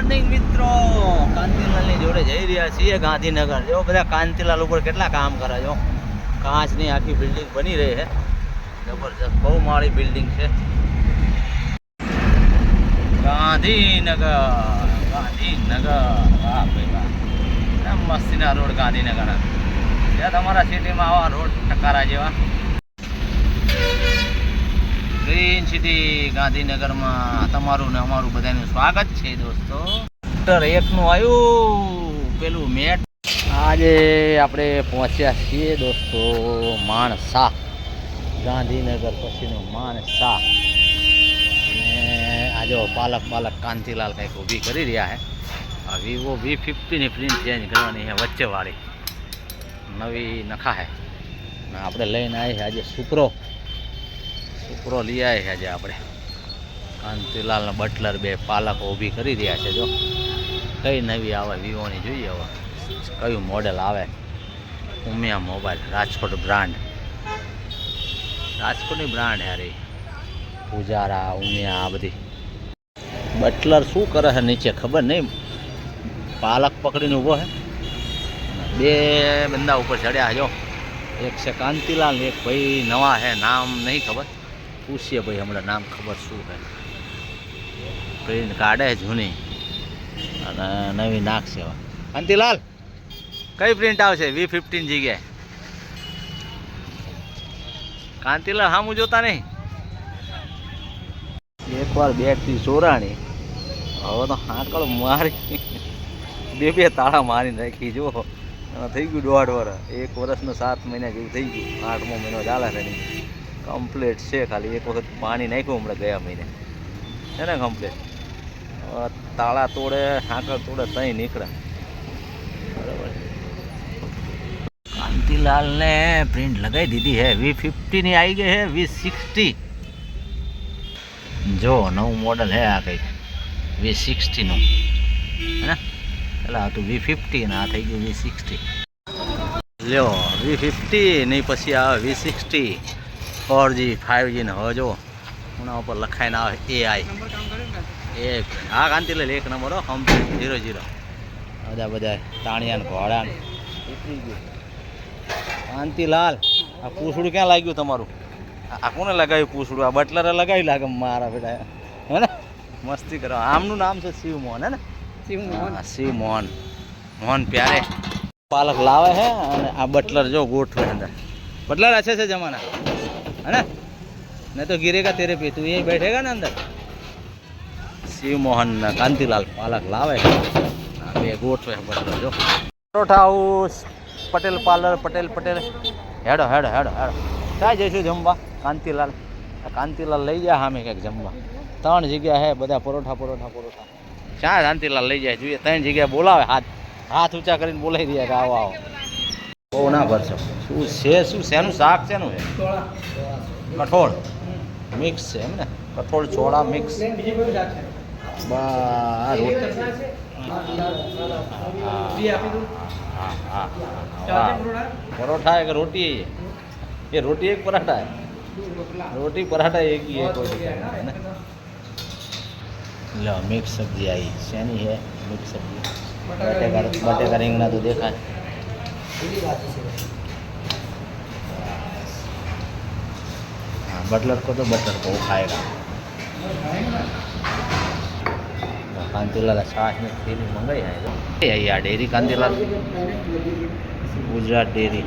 Morning મિત્રો. કાંતિલાલની જોડે જઈ રહ્યા છીએ ગાંધીનગર. જો બધા કાંતિલાલ ઉપર કેટલા કામ કરે જો કાચની આખી બિલ્ડિંગ બની રહી છે. જબરજસ્ત. બહુ માળી બિલ્ડિંગ છે. ગાંધીનગર. ગાંધીનગર. વાહ ભાઈ મસ્તીના રોડ ગાંધીનગર. ત્યાં તમારા સિટીમાં આવા રોડ ટકારા જેવા. ગ્રીન સિટી ગાંધીનગરમાં તમારું ને અમારું બધાનું સ્વાગત છે દોસ્તો. સેક્ટર એકનું આવ્યું, પેલું મેટ. આજે આપણે પહોંચ્યા છીએ દોસ્તો માણસા. ગાંધીનગર પછીનું માણસા. અને આ જો પાલક પાલક કાંતિલાલ કંઈક ઊભી કરી રહ્યા છે વિવો વી ફિફ્ટીની પ્રિન્ટ ચેન્જ કરવાની છે વચ્ચેવાળી. નવી નખા છે આપણે લઈને આવી આજે સુપરો સુપરો લઈ આવ્યા છે આજે આપણે. કાંતિલાલના બટલર બે પાલકો ઊભી કરી રહ્યા છે, જો. કઈ નવી આવે વિવોની જોઈએ હવે. કયું મોડેલ આવે? ઉમિયા મોબાઈલ, રાજકોટ બ્રાન્ડ રાજકોટની બ્રાન્ડ યાર પૂજારા, ઉમિયા, આ બધી. બટલર શું કરે છે નીચે ખબર નહીં. પાલક પકડીને ઊભો છે. બે બંદા ઉપર ચડ્યા જો. એક છે કાંતિલાલ એક ભાઈ નવા છે, નામ નહીં ખબર. પૂછીએ ભાઈ, હમણાં નામ ખબર શું છે? પ્રિન્ટ કાઢે જૂની. અને નવી નાખશે હવે. કાંતિલાલ, કઈ પ્રિન્ટ આવશે? વી ફિફ્ટીન જગ્યાએ કાંતિલાલ સામું જોતા નહીં? એકવાર બેટથી ચોરાણી. હવે તો હાંકળ મારી. બે બે તાળા મારી નાખી, જુઓ. થઈ ગયું દોઢ વર્ષ એક વર્ષનો સાત મહિના જેવું થઈ ગયું. આઠમો મહિનો ચાલે છે. નહીં કમ્પ્લીટ છે ખાલી. એક વખત પાણી નાખ્યું હમણાં ગયા મહિને. છે ને કમ્પ્લીટ તાળા તોડે હાકળ તોડે, તઈ નીકળે. બરાબર. કાંતિલાલને પ્રિન્ટ લગાવી દીધી હે. વી ફિફ્ટીની આવી ગઈ હે વી સિક્સટી જો, નવું મોડલ હે આ કંઈક. વી સિક્સટીનું હે પેલા હતું વી ફિફ્ટી ને આ થઈ ગયું વી સિક્સટી લ્યો વી ફિફ્ટી નહીં પછી આવે વી સિક્સટી ફોરજી ફાઇવજી ને હવે જો ઉના ઉપર લખાઈને આવે એ આઈ એ હા કાંતિ લે એક નંબર હો હમ ઝીરો ઝીરો બધા બધા તાણિયા ને ઘોડા ને. કાંતિલાલ આ પૂછડું ક્યાં લાગ્યું તમારું? આ કોને લગાવ્યું પૂછડું? આ બટલરે લગાવી લાગે મારા બેટા. હે ને? મસ્તી કરો. આમનું નામ છે શિવમોહન હે ને? શિવમોહન. શિવમોહન. મોહન પ્યારે. પાલક લાવે હે અને આ બટલર જો ગોઠવે અંદર. બટલર હશે છે જમાના. है ना नहीं तो गिरेगा तेरे पे तू यहीं बैठेगा ना अंदर શિવ મોહન ને કાંતિલાલ પાલક લાવે છે આ બે ગોઠવે છે બટલર જો પરોઠા હાઉસ પટેલ પાર્લર પટેલ પટેલ હેડો હેડો હેડો હેડો ક્યાં જઈશું જમવા કાંતિલાલ આ કાંતિલાલ લઈ જાય સામે ક્યાંક જમવા ત્રણ જગ્યા છે બધા પરોઠા પરોઠા પરોઠા ક્યાં કાંતિલાલ લઈ જાય જોઈએ ત્રણ જગ્યાએ બોલાવે હાથ હાથ ઊંચા કરીને બોલાવી દે કે આવો આવો બહુ ના ભરશો શું છે શું શેનું શાક શેનું છે કઠોળ મિક્સ છે એમ ને કઠોળ ચોળા મિક્સ બા રોટી હા હા હા પરોઠા એક રોટી है ये रोटी एक पराठा है रोटी पराठा एक ही है कोई दिक्कत नहीं है ना लो मिक्स सब्जी आई शैनी है मिक्स सब्जी बटेका बटेका रिंगना तो देखा है हाँ बटलर को तो बटर को वो खाएगा कांतिलाल छाछ में थैली मंगाई है तो ये यार डेयरी कांतिलाल गुजरात डेयरी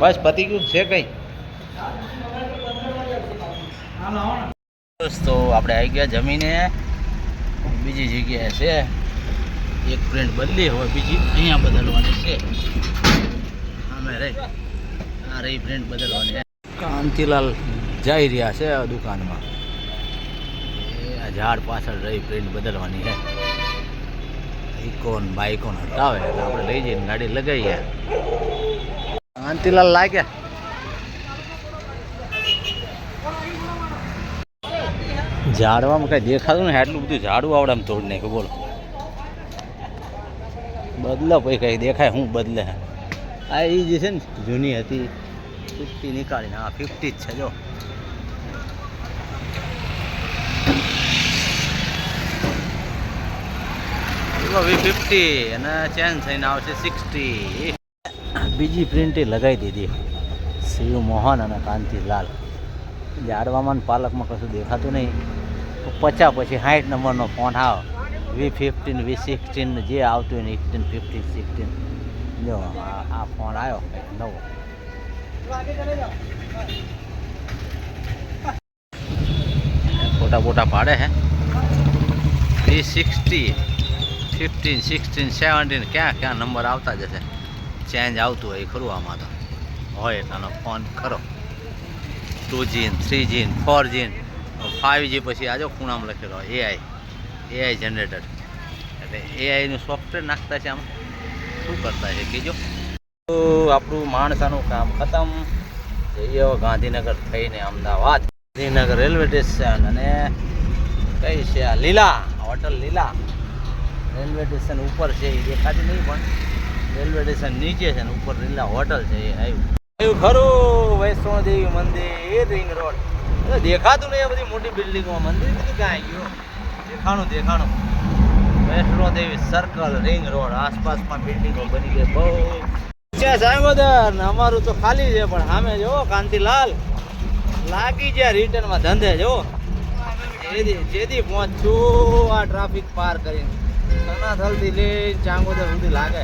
બસ પતી ગયું છે કઈ દોસ્તો આપણે આવી ગયા જમીને બીજી જગ્યાએ છે એક પ્રિન્ટ બદલી હવે બીજી અહીંયા બદલવાની છે. અમે રહી. આ રહી પ્રિન્ટ બદલવાની. કાંતિલાલ જઈ રહ્યા છે આ દુકાનમાં. આ ઝાડ પાછળ રહી પ્રિન્ટ બદલવાની છે. ઇકોન બાઇકોન હટાવે એટલે આપણે લઈ જઈને ગાડી લગાવીએ. કાંતિલાલ લાગ્યા ઝાડવામાં કઈ દેખાતું ને એટલું બધું ઝાડું આવડે આમ તોડ નાખ્યું, બોલો. બદલો કોઈ કંઈ દેખાય, હું બદલે. આ એ જે છે ને જૂની હતી ફિફ્ટી નીકાળી હા ફિફ્ટી જ છે, જો. ફિફ્ટી અને ચેન્જ થઈને આવશે સિક્સટી બીજી પ્રિન્ટે લગાવી દીધી. શિવ મોહન અને કાંતિલાલ જાડવામાં પાલકમાં કશું દેખાતું નહીં. પચા પછી સાઠ નંબરનો ફોન આવે. વી ફિફ્ટીન વી સિક્સટીન જે આવતું હોય ને એટીન ફિફ્ટીન સિક્સટીન જો, આ ફોન આવ્યો કંઈક નવો. ફોટા ફોટા પાડે હે. V sixty fifteen sixteen seventeen ક્યાં ક્યાં નંબર આવતા જશે? ચેન્જ આવતું હોય ખરું આમાં તો. હોય એટલાનો ફોન ખરો. Two G three G four G five G પછી આજો ખૂણામાં લખેલો એઆઈ એઆઈ જનરેટર એટલે એઆઈનું સોફ્ટવેર નાખતા છે આમ. શું કરતા છે? તો આપણું માણસાનું કામ ખતમ. જઈએ ગાંધીનગર થઈને અમદાવાદ. ગાંધીનગર રેલવે સ્ટેશન અને કઈ છે આ લીલા, હોટલ લીલા. રેલવે સ્ટેશન ઉપર છે, એ દેખાતી નહીં પણ રેલવે સ્ટેશન નીચે છે ને ઉપર લીલા હોટલ છે, એ આવ્યું. આવ્યું ખરું, વૈષ્ણોદેવી મંદિર રિંગ રોડ દેખાતું નહીં આ બધી મોટી બિલ્ડિંગમાં મંદિર બધું ક્યાં ગયું? દેખાણું દેખાણું. Vaishno Devi circle ring road આસપાસમાં બિલ્ડિંગો બની ગઈ. બહુ છે ને અમારું તો ખાલી છે, પણ સામે જો કાંતિલાલ. લાગી ગયા રિટર્નમાં ધંધે જો જેદી જેદી પહોંચું આ ટ્રાફિક પાર કરીને. સનાથલથી લઈ ચાંગોદર સુધી લાગે.